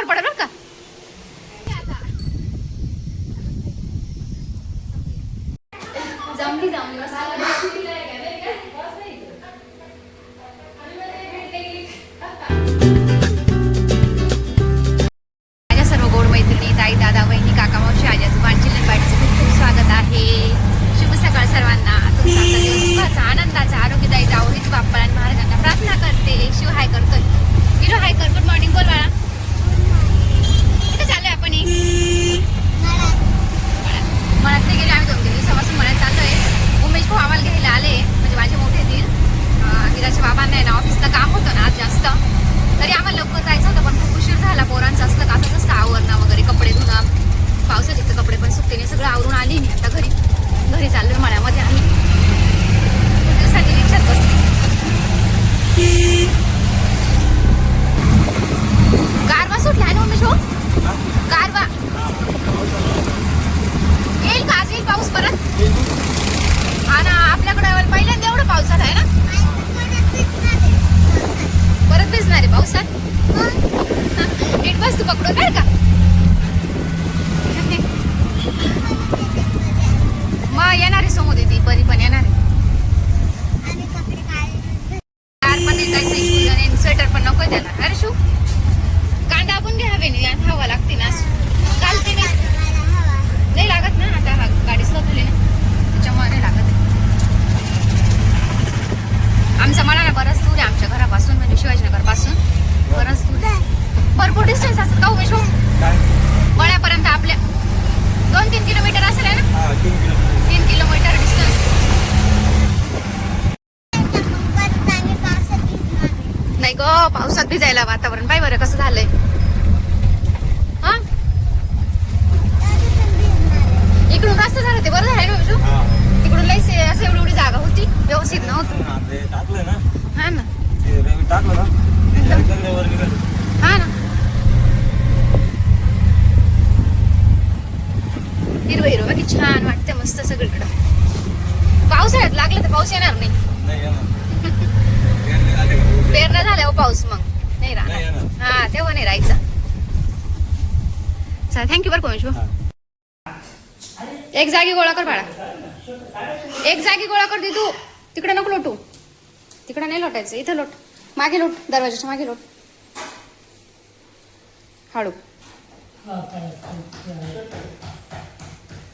अंगावर पडेल पकडून ग पावसात भिजायला वातावरण. पाय बरं कसं झालंय? हा? इकडून रस्ता झाला ते बरं झालं ना विशू तिकडून लई असं एवढी एवढी जागा होती व्यवस्थित नव्हतं. टाकलं ना. हा ना. टाकलं हा. ना. हिरवं हिरवं बाकी छान वाटते मस्त सगळीकडं. पावसाळ्यात लागलं तर पाऊस येणार नाही नाही येणार पेरणी झाली का पाऊस? पेरणं झाल्यावर पाऊस मग. नाही राहणार. हा तेव्हा नाही राहायचं. चला थँक्यू बरं कोमेश हा. एक जागी गोळा कर बाळा. एक जागी गोळा कर दे तू तिकडे नको लोटू. तिकडे नाही लोटायचं इथं लोट. मागे लोट दरवाजाच्या मागे लोट.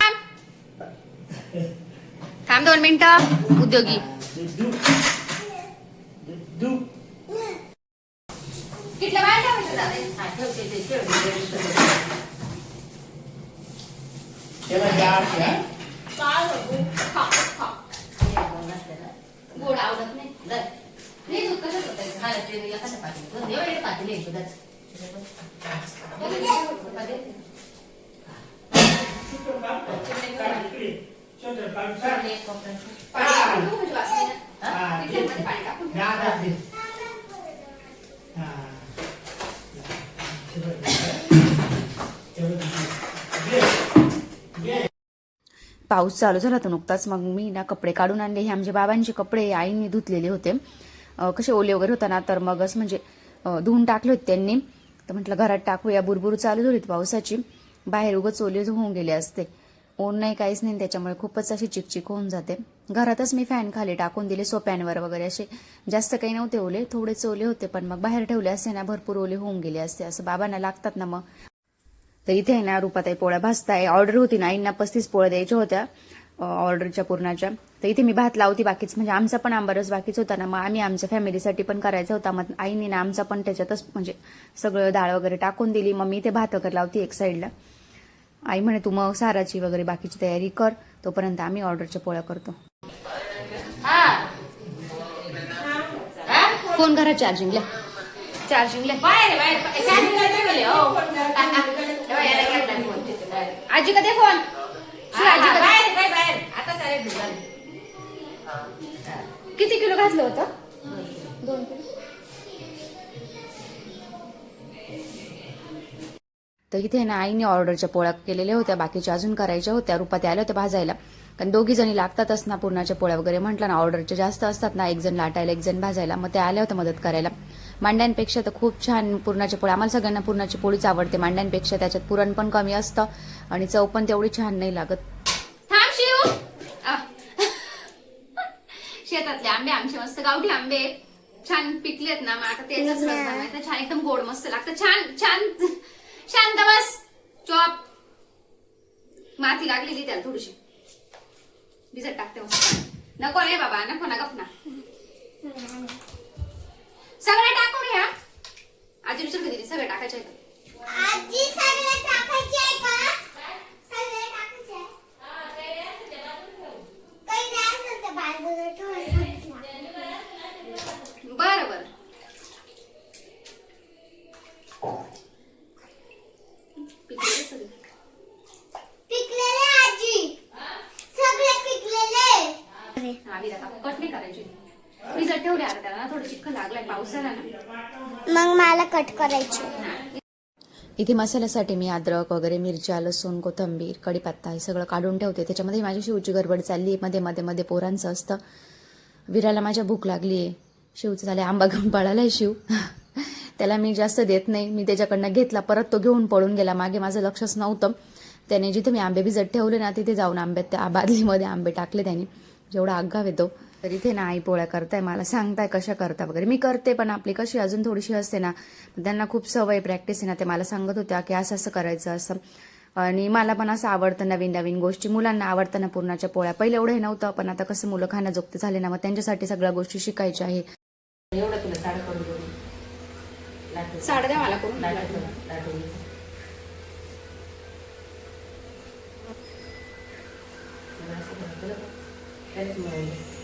थांब. थांब दोन मिनिटं. उद्योगी. किटल्या बाहेर ठेवायचं दादा? खा, खा. गोड आवडत नाही. नाही दूध कशात होतं? पाणी. टाकून ठेवू म्हणजे वासनेनं. हा? किटल्यांमध्ये पाणी टाकून पाऊस चालू झाला होता नुकताच मग मी ना कपडे काढून आणले. हे आमचे बाबांचे कपडे आईने धुतलेले होते. कसे ओले वगैरे होता ना तर मगच म्हणजे धुवून टाकले होते त्यांनी. तर म्हटलं घरात टाकूया बुरबुर चालू झाली पावसाची. बाहेर उगच ओले होऊन गेले असते. ऊन नाही काहीच नाही त्याच्यामुळे खूपच अशी चिकचिक होऊन जाते. घरातच मी फॅन खाली टाकून दिले सोप्यांवर वगैरे असे. जास्त काही नव्हते ओले थोडेच ओले होते पण मग बाहेर ठेवले असते ना भरपूर ओले होऊन गेले असते. असं बाबांना लागतात ना मग. तर इथे आहे ना रुपाताई पोळ्या भाजताय. ऑर्डर होती ना आईंना पस्तीस पोळ्या द्यायच्या होत्या ऑर्डरच्या पूर्णाच्या. तर इथे मी भात लावती बाकीच म्हणजे आमचा पण आंबारस बाकीच होता ना मग आम्ही आमच्या फॅमिलीसाठी पण करायचा होता मग आईने ना आमचा पण त्याच्यातच म्हणजे सगळं डाळ वगैरे टाकून दिली मग मी इथे भात वगैरे लावती एक साईडला. आई म्हणे तू मग साराची वगैरे बाकीची तयारी कर तोपर्यंत आम्ही ऑर्डरच्या पोळ्या करतो. फोन करा चार्जिंगला. चार्जिंगला आजी का दे फोन? आजी का दे. किती किलो घातलं होतं? दोन किलो. तर इथे ना आईने ऑर्डरच्या पोळ्या केलेल्या होत्या बाकीच्या अजून करायच्या होत्या रुपात आल्या होत्या भाजायला. कारण दोघी जणी लागतातच ना पूर्णाच्या पोळ्या वगैरे म्हटलं ना ऑर्डरच्या जास्त असतात ना एक जण लाटायला एक जण भाजायला मग त्या आल्या होत्या मदत करायला. मांड्यांपेक्षा तर खूप छान पुरणाची पोळी. आम्हाला सगळ्यांना पुरणाची पोळीच आवडते. मांड्यांपेक्षा त्याच्यात पुरण पण कमी असतं आणि चव पण तेवढी छान नाही लागत. शेतातले आंबे आमचे मस्त गावठी आंबे. छान पिकलेत ना मग आता तेच रस बनवायचा. छान एकदम गोड मस्त लागतं. छान छान शांत बस. चॉप. माती लागलेली त्याला थोडीशी. भिजत टाकते मस्त. नको रे बाबा नको ना गप ना. सगळं टाकून या आजी विचार कधी सगळं टाकायचं आहे? आजी सगळे टाकायचे आहे का सगळे टाकायचे आहे? काही नाही असेल तर बाजूला ठेवायचं. बरं बरं पिकलेले सगळे. पिकलेले आजी सगळे पिकलेले हा, विरा काकू, कट नाही करायची भिजत ठेवले आता त्याला ना थोडं चिखल लागलाय पाऊस झाला ना. मग मला कट करायचे. इथे मसाल्यासाठी मी अद्रक वगैरे मिरच्या लसूण कोथंबीर कढीपत्ता हे सगळं काढून ठेवते. त्याच्यामध्ये माझी शिवची गडबड चालली आहे. मध्ये मध्ये मध्ये पोरांचं असतं. विराला माझ्या भूक लागली आहे शिवचं झाले आंबा घेऊन पळाला आहे शिव. त्याला मी जास्त देत नाही. मी त्याच्याकडनं घेतला. परत तो घेऊन पळून गेला. मागे माझं लक्षच नव्हतं. त्याने जिथे मी आंबे भिजत ठेवले ना तिथे जाऊन आंब्यात त्या बादलीमध्ये आंबे टाकले त्याने. जेवढा आगाव येतो तर इथे ना आई पोळ्या करताय मला सांगताय कशा करता वगैरे. मी करते पण आपली कशी अजून थोडीशी असते ना त्यांना खूप सवय प्रॅक्टिस आहे ना ते मला सांगत होत्या की असं असं करायचं असं. आणि मला पण असं आवडतं नवीन नवीन गोष्टी. मुलांना आवडतं ना पूर्णाच्या पोळ्या. पहिले एवढं हे नव्हतं पण आता कसं मुलं खाण्याजोगते झाले ना मग त्यांच्यासाठी सगळ्या गोष्टी शिकायच्या आहे. एवढं तुला साडं करून देऊ. लाटू साडं द्या मला करून. लाटू लाटू त्याच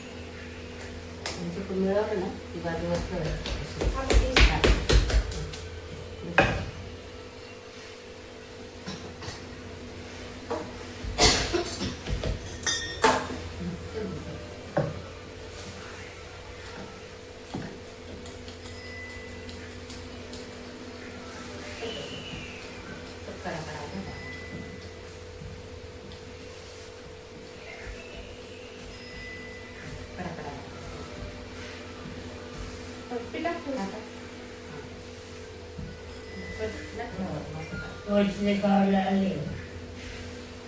मिळवलं म्हणजे मिळवलं ना ती बाजूवर ठेवायची.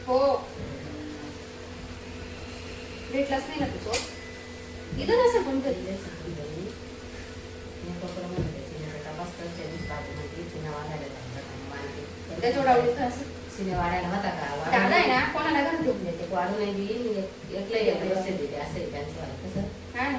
हो भेटलाच नाही ना तुझं इथं असं कोणतरी त्याच्या आवडत असं वाढायला होता दादा आहे का ना कोणाला घालतो ते वाढून नाही दिली एकलं बसते तिथे असं आहे त्यांचं वालं. कसं हा ना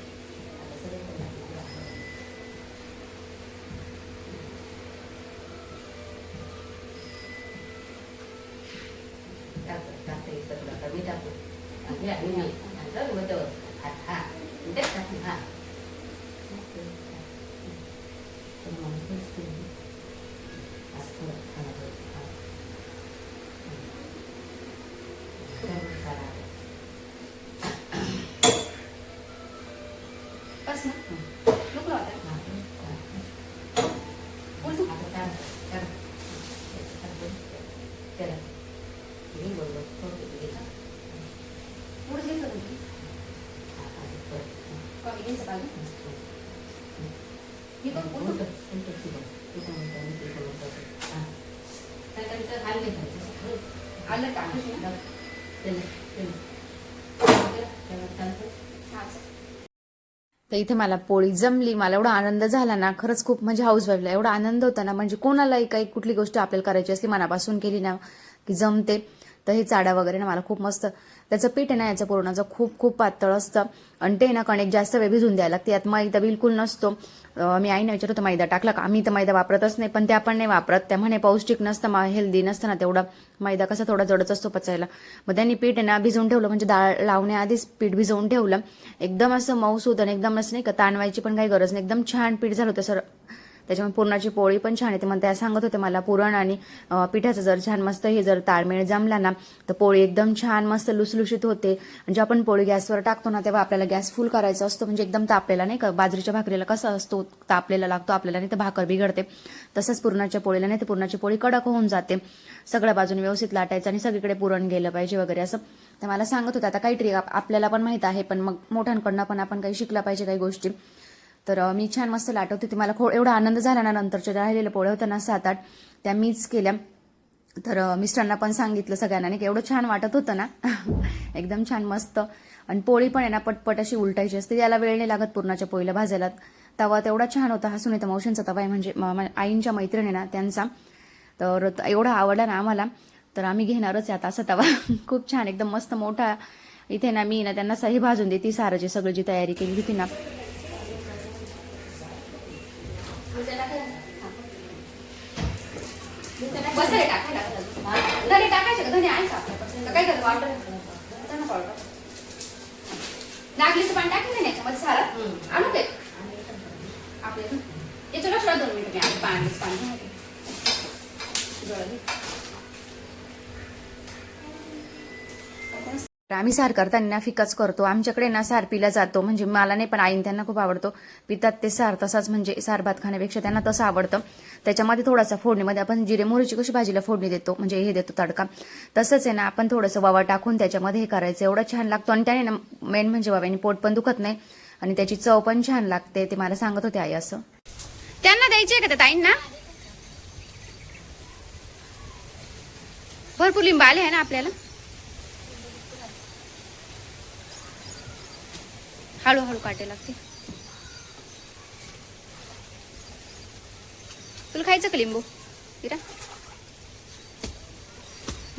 बस ना नको आता बोल तू पुढे घे करून कमी घ्यायचं पाहिजे मी पण बोलतो तर इथे मला पोळी जमली. मला एवढा आनंद झाला ना खरंच खूप म्हणजे हाऊस वाईफला एवढा आनंद होता ना म्हणजे कोणालाही काही कुठली गोष्ट आपल्याला करायची असली मनापासून केली ना की जमते. तर हे चाडा वगैरे ना मला खूप मस्त त्याचं पीठ आहे ना याचं पूर्णाचं खूप खूप पातळ असतं. आणि ते ना कणिक जास्त वेळ भिजून द्यायला लागते. यात मैदा बिलकुल नसतो. मी आईने विचारतो होतं मैदा टाकला का? आम्ही तर मैदा वापरतच नाही पण ते आपण नाही वापरत. त्या म्हणे पौष्टिक नसतं मा हेल्दी नसतं ना तेवढा. मैदा कसा थोडा जडच असतो पचायला. मग त्यांनी पीठ आहे ना भिजवून ठेवलं म्हणजे डाळ लावण्याआधीच पीठ भिजवून ठेवलं. एकदम असं मऊसूत आणि एकदम असं नाही का ताणवायची पण काही गरज नाही. एकदम छान पीठ झालं होतं सर. त्याच्यामुळे पुरणाची पोळी पण छान येते. मग त्या सांगत होते मला पुरण आणि पिठाचं जर छान मस्त हे जर ताळमेळ जमला ना तर पोळी एकदम छान मस्त लुसलुशीत होते. म्हणजे आपण पोळी गॅसवर टाकतो ना तेव्हा आपल्याला गॅस फुल करायचा असतो. म्हणजे एकदम तापलेला नाही का बाजरीच्या भाकरीला कसा असतो तापलेला लागतो आपल्याला नाही तर भाकर बिघडते. तसंच पुरणाच्या पोळीला नाही तर पुरणाची पोळी कडक होऊन जाते. सगळ्या बाजूने व्यवस्थित लाटायचं आणि सगळीकडे पुरण गेलं पाहिजे वगैरे असं. तर मला सांगत होतं आता काही ट्रिक आपल्याला पण माहीत आहे पण मग मोठ्यांकडनं पण आपण काही शिकला पाहिजे काही गोष्टी. तर मी छान मस्त लाटवते होती. मला खो एवढा आनंद झाला ना नंतरच्या राहिलेल्या पोळ्या होत्या ना सात आठ त्या मीच केल्या. तर मिस्टरांना पण सांगितलं सगळ्यांना. नाही एवढं छान वाटत होतं ना. एकदम छान मस्त. आणि पोळी पण आहे ना पटपट अशी उलटायची असते. याला वेळ नाही लागत पूर्णाच्या पोळीला भाजायला. तवा तेवढा छान होता हा सुनीता मावशींचा तवा आहे. म्हणजे म- आईंच्या मैत्रिणी ना त्यांचा. तर एवढा आवडला ना आम्हाला. तर आम्ही घेणारच आहे आता असा तवा. खूप छान एकदम मस्त मोठा. इथे ना मी ना त्यांना सही भाजून देते साराची सगळी जी तयारी केली होती ना. बसायला टाकायला धने टाकायचे का? धने आहे का आपल्याकडे? काय करतो ऑर्डर नागलीचं पाणी टाकेल ना याच्यामध्ये सारा आणू ते आपले याच्या लक्षात दोन मिनिटं मी आधी पाणी पाणी तर आम्ही सार करताना फिकाच करतो. आमच्याकडे ना सार पिला जातो. म्हणजे मला नाही पण आईन त्यांना खूप आवडतो. पितात ते सार तसाच म्हणजे सार भात खाण्यापेक्षा त्यांना तसं आवडतं. त्याच्यामध्ये थोडासा फोडणीमध्ये आपण जिरे मोहरीची कशी भाजीला फोडणी देतो म्हणजे हे देतो तडका. तसंच आहे ना आपण थोडंसं वावा टाकून त्याच्यामध्ये हे करायचं. एवढं छान लागतो. आणि त्याने ना मेन म्हणजे वाव्याने पोट पण दुखत नाही. आणि त्याची चव पण छान लागते. ते मला सांगत होते आई असं. त्यांना द्यायचे का त्या ताईंना? भरपूर लिंब आले आहे ना आपल्याला? हळूहळू काटे लागते. तुला खायचं का लिंबू? इरा.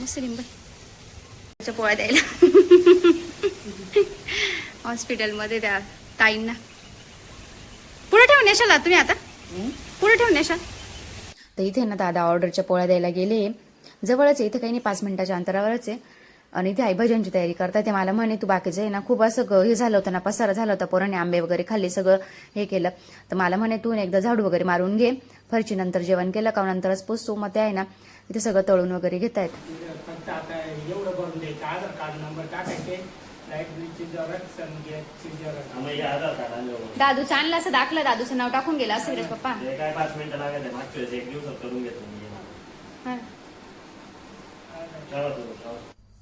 मस्त लिंब. पोळ्या द्यायला. हॉस्पिटलमध्ये त्या ताईंना. पुढे ठेवून येशाल तुम्ही आता. पुढे ठेवून येशाल तर इथे ना दादा ऑर्डरच्या पोळ्या द्यायला गेले. जवळच आहे इथे काही नाही पाच मिनिटाच्या अंतरावरच आहे. आणि इथे आई भजनची तयारी करतात. ते मला म्हणे तू बाकीचं आहे ना खूप असं ग- हे झालं होतं ना पसारा झाला होता पोराने आंबे वगैरे खाल्ले सगळं हे केलं. तर मला म्हणे तू ना एकदा झाडू वगैरे मारून घे फरची नंतर जेवण केलं का नंतरच पोचतो मग ते आहे ना इथे सगळं तळून वगैरे घेत आहेत. फक्त आता एवढं भरून द्यायचं. आधार कार्ड नंबर टाकायचे. आणलं आणलं असं दाखलं दादूचं नाव टाकून गेलं असं रे पप्पा. ते काय पाच मिनिटं लागत आहे मागच्या वेळेस एक दिवसात करून घेतो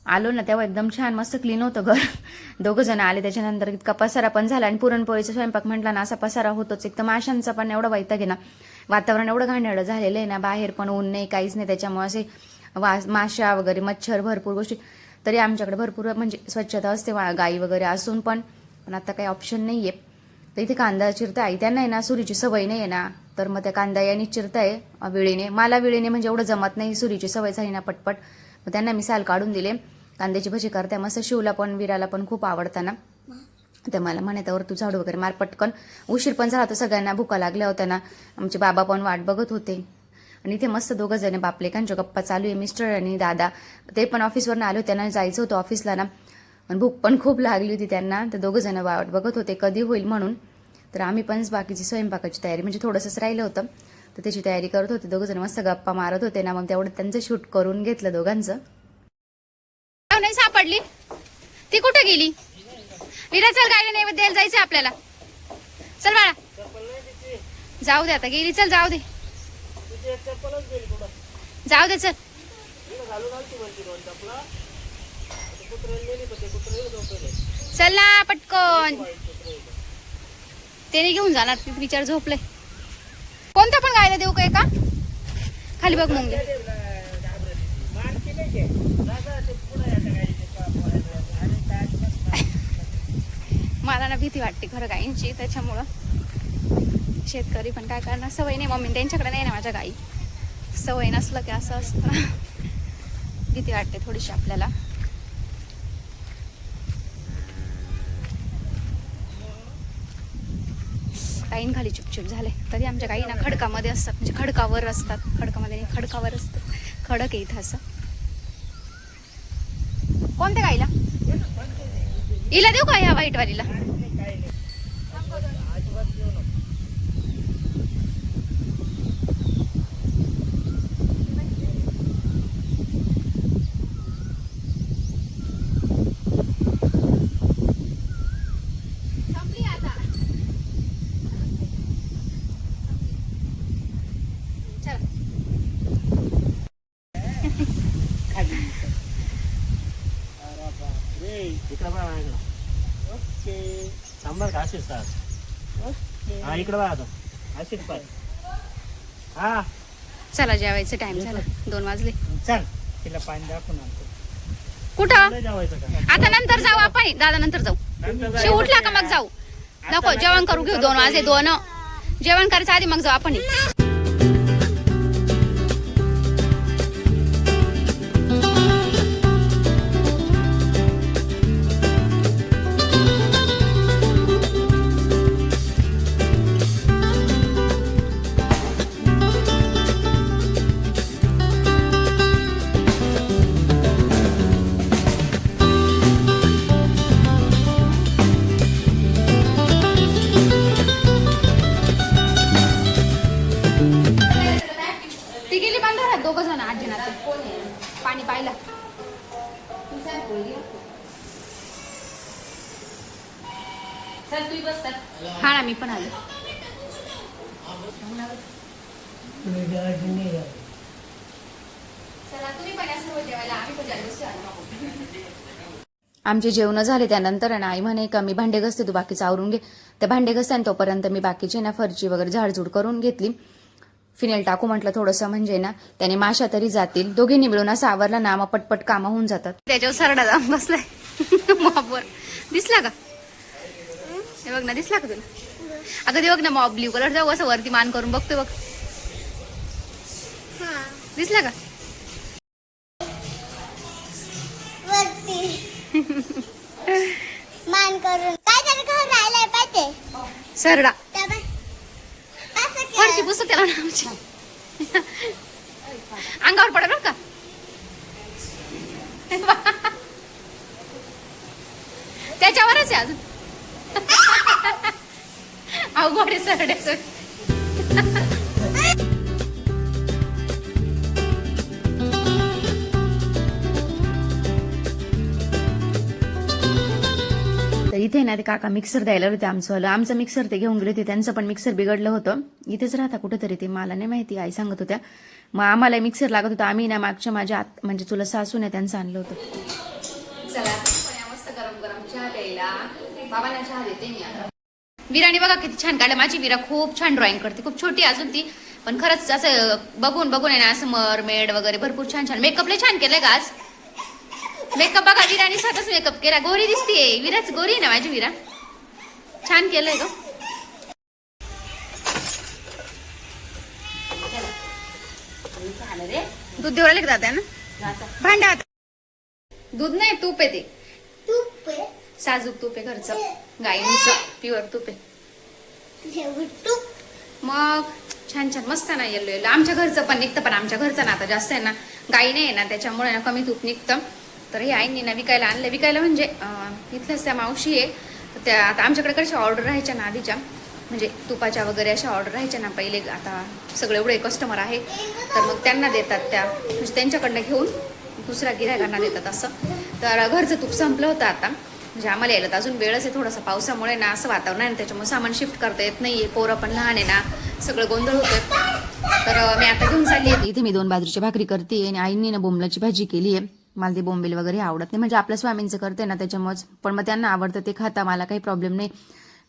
आलो ना तेव्हा एकदम छान मस्त क्लीन होतं घर. दोघं जण आले त्याच्यानंतर इतका पसारा पण झाला आणि पुरणपोळीचा स्वयंपाक म्हटला ना असा पसारा होतोच. एक तर माशांचा पण एवढा वैताग ना वातावरण एवढं घाणेरडं झालेलं आहे ना बाहेर पण ऊन नाही काहीच नाही त्याच्यामुळे असे वास माशा वगैरे मच्छर भरपूर गोष्टी. तरी आमच्याकडे भरपूर म्हणजे स्वच्छता असते वा- गाई वगैरे असून पण पण आता काही ऑप्शन नाही आहे तर इथे कांदा चिरता आई त्यांना आहे ना सुरीची सवय नाही आहे ना. तर मग त्या कांदा यांनी चिरताय वेळेने. मला वेळेने म्हणजे एवढं जमत नाही सुरीची सवय झाली ना पटपट. मग त्यांना मी साल काढून दिले. कांद्याची भजी करते मस्त शिवला पण विराला पण खूप आवडताना. तर मला म्हणतावर तू झाडू वगैरे मार पटकन. उशीर पण झाला होता सगळ्यांना भुका लागल्या होत्या ना. आमचे बाबा पण वाट बघत होते. आणि इथे मस्त दोघं जण बापलेकांच्या गप्पा चालू आहे मिस्टर आणि दादा. ते पण ऑफिसवरनं आले होते त्यांना जायचं होतं ऑफिसला ना. आणि भूक पण खूप लागली होती त्यांना. तर दोघं जण वाट बघत होते कधी होईल म्हणून. तर आम्ही पण बाकीची स्वयंपाकाची तयारी म्हणजे थोडंसंच राहिलं होतं. तर त्याची तयारी करत होते. दोघं जण मस्त गप्पा मारत होते ना मग तेवढं त्यांचं शूट करून घेतलं दोघांचं. नाही सापडली. ती कुठे गेली? विरा चल गाडी नाही द्यायला जायचं आपल्याला. चल बाळा. जाऊ दे आता गेली चल जाऊ दे. जाऊ दे चल. चल ना पटकन. त्याने घेऊन जाणार ती विचार झोपले कोणत्या पण गायला देऊ का एका? खाली बघ मुंगे मला ना भीती वाटते खरं गाईंची त्याच्यामुळं. शेतकरी पण काय करणार? सवय नाही मम्मी त्यांच्याकडे नाही ना माझ्या गाई. सवय नसलं की असं असतं. भीती वाटते थोडीशी आपल्याला. गाईन खाली चुपचुप झाले. तरी आमच्या गाई ना खडकामध्ये असतात. म्हणजे खडकावर असतात. खडकामध्ये नाही खडकावर असतात खडक आहे इथं असं. कोणत्या गाईला? हिला देऊ का ह्या वाईटवालीला ए इकडं बघा माझ्याकडं ओके शंभर का असेच तास ओके. हा इकडं बघा आता. असेच पाय. हा. चला जेवायचं टाइम झाला. दोन वाजले. चल तिला पाणी दाखवून आणतो. कुठं? नाही जेवायचं का? आता नंतर जाऊ आपण. दादा नंतर जाऊ. नंतर शिव उठला का मग जाऊ? नको जेवण करू घेऊ. दोन वाजे दोन. जेवण करायचं आधी मग जाऊ आपण. पाहिलं चल तू बस. हा ना मी पण आले आमचे जेवण झाले त्यानंतर ना आई म्हणे का मी भांडे घसते तू बाकीचं आवरून घे. ते भांडे घसते आणि तोपर्यंत मी बाकीची ना फरची वगैरे झाडझूड करून घेतली. फिनेल टाकू म्हटलं थोडंसं म्हणजे ना त्याने माशा तरी जातील. दोघींनी मिळून असं आवरलं ना मग पटपट कामं होऊन जातात. त्याच्यावर सरडा जाऊन बसलाय. मॉबवर दिसला का? हे बघ ना दिसला का तुला? अगं ते बघ ना मॉब ब्ल्यू कलर जाऊ असं वरती मान करून बघतोय बघ. हा. दिसला का? मान करून. काय तरी घर राहिलंय पाहिजे सरडा त्या बाय असं फरशी केलं पुसू त्याला आमची अंगावर पडेल का. त्याच्यावरच आहे अजून. अवघड सरडे सर इथे ना ते काका मिक्सर द्यायला होते आमचंवालं आमचं मिक्सर ते घेऊन गेले होते. त्यांचं पण मिक्सर बिघडलं होतं. इथेच राहता कुठेतरी ते. मला नाही माहिती आई सांगत होत्या. मग आम्हाला मिक्सर लागत होता. आम्ही ना मागच्या माझ्या आत म्हणजे तुला सासूने त्यांचं आणलं होतं. चला मस्त गरम गरम चहा प्यायला. बाबांना चहा देते मी आता. विराने बघा किती छान काढलं. माझी विरा खूप छान ड्रॉइंग करते. खूप छोटी अजून ती. पण खरंच असं बघून बघून आहे ना असं मरमेड वगैरे भरपूर छान छान. मेकअपला छान केलंय का आज? मेकअप बघा विराने स्वतःच मेकअप केला. गोरी दिसतीये. विराच गोरी आहे ना माझी विरा? छान केलंय ग. दूध का दादा ना भांड्यात दूध नाही तूप आहे ते. साजूक तूप आहे घरचं. गाईंचं प्युअर तूप आहे. तूप. मग छान छान मस्त ना येलो येलो आमच्या घरचं पण निघतं पण आमच्या घरचं ना आता जास्त आहे ना. गाई नाही आहे ना त्याच्यामुळे ना कमी तूप निघतं. तर हे आईंनी ना विकायला आणलं विकायला म्हणजे इथल्याच त्या मावशी आहे. तर त्या आता आमच्याकडे कशा ऑर्डर राहायच्या ना आधीच्या? म्हणजे तुपाच्या वगैरे अशा ऑर्डर राहायच्या ना पहिले आता सगळे एवढे कस्टमर आहे तर मग त्यांना देतात त्या. म्हणजे त्यांच्याकडनं घेऊन दुसऱ्या गिरायकांना देतात असं. तर घरचं तूप संपलं होतं आता. म्हणजे आम्हाला यायला तर अजून वेळच आहे थोडासा पावसामुळे ना असं वातावरण आहे त्याच्यामुळे सामान शिफ्ट करता येत नाही आहे पोरं पण लहान आहे ना सगळं गोंधळ होतोय. तर मी आता घेऊन चालली आहे. इथे मी दोन बाजरीची भाकरी करते आणि आईंनी ना बोमलाची भाजी केली आहे. मला ते बोंबील वगैरे आवडत नाही. म्हणजे आपल्या स्वामींचं करते ना त्याच्यामुळेच. पण मग त्यांना आवडतं ते खाता मला काही प्रॉब्लेम नाही.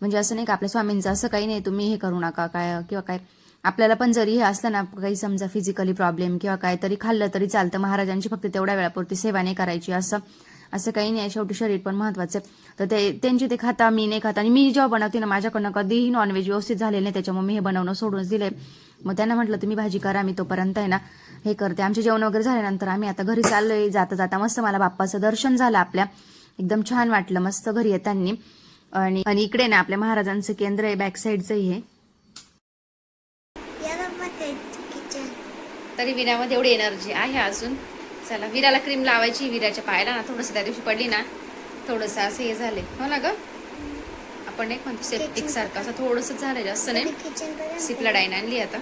म्हणजे असं नाही का आपल्या स्वामींचं असं काही नाही तुम्ही हे करू नका काय किंवा काय. आपल्याला पण जरी हे असलं ना काही समजा फिजिकली प्रॉब्लेम किंवा काय तरी खाल्लं तरी चालतं. महाराजांची फक्त तेवढ्या वेळापुरती सेवा नाही करायची असं. असं काही नाही शेवटी शरीर पण महत्वाचं आहे. तर ते त्यांची ते खाता मी नाही खाता. आणि मी जेव्हा बनवते ना माझ्याकडनं कधीही नॉनव्हेज व्यवस्थित झालेलं नाही त्याच्यामुळे मी हे बनवणं सोडूनच दिलंय. मग त्यांना म्हटलं तुम्ही भाजी करा मी तोपर्यंत आहे ना हे करते. आमचे जेवण वगैरे झाल्यानंतर आम्ही आता घरी चाललोय जाता जाता मस्त मला बाप्पाचं दर्शन झालं आपल्या. एकदम छान वाटलं मस्त घरी येताना आणि आणि इकडे ना आपल्या महाराजांचं केंद्र आहे बॅक साईडचं हे तरी विरामध्ये एवढी एनर्जी आहे अजून. चला विराला क्रीम लावायची विराच्या पायाला ना थोडंसं त्या दिवशी पडली ना थोडंसं असं हे झाले. हो ना ग? आपण एक म्हणतो सेप्टिक सारखं असं थोडंसं झालं जास्त नाही. सिपला डाईन आणली आता.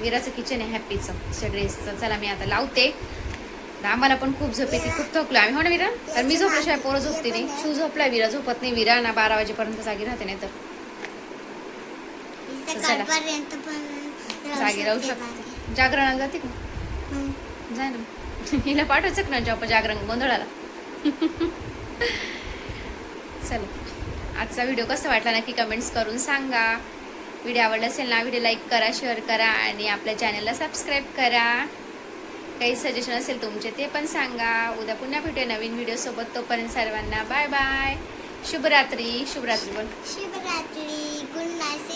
विराचं किचन आहे हॅपीचं तिच्या ड्रेसचं चला मी आता लावते. आम्हाला पण खूप झोप येते खूप थकलो आम्ही. हो ना विरा? तर मी झोपल्याशिवाय पोरं झोपते नाही. शिव झोपलाय विरा? झोपत नाही. विरा ना बारा वाजेपर्यंत जागी राहते नाही तर जागी राहू शकते जागरणाला जाते का. जाय ना हिला पाठवायचं ना जॉब जागरण गोंधळाला. चला. आजचा व्हिडिओ कसा वाटला नक्की कमेंट्स करून सांगा. व्हिडिओ आवडला असेल ना व्हिडिओ लाईक करा शेअर करा आणि आपल्या चॅनलला सबस्क्राईब करा. काही सजेशन असेल तुमचे ते पण सांगा. उद्या पुन्हा भेटूया नवीन व्हिडिओसोबत तोपर्यंत सर्वांना बाय बाय शुभरात्री. शुभरात्री बोल. शुभरात्री. Good night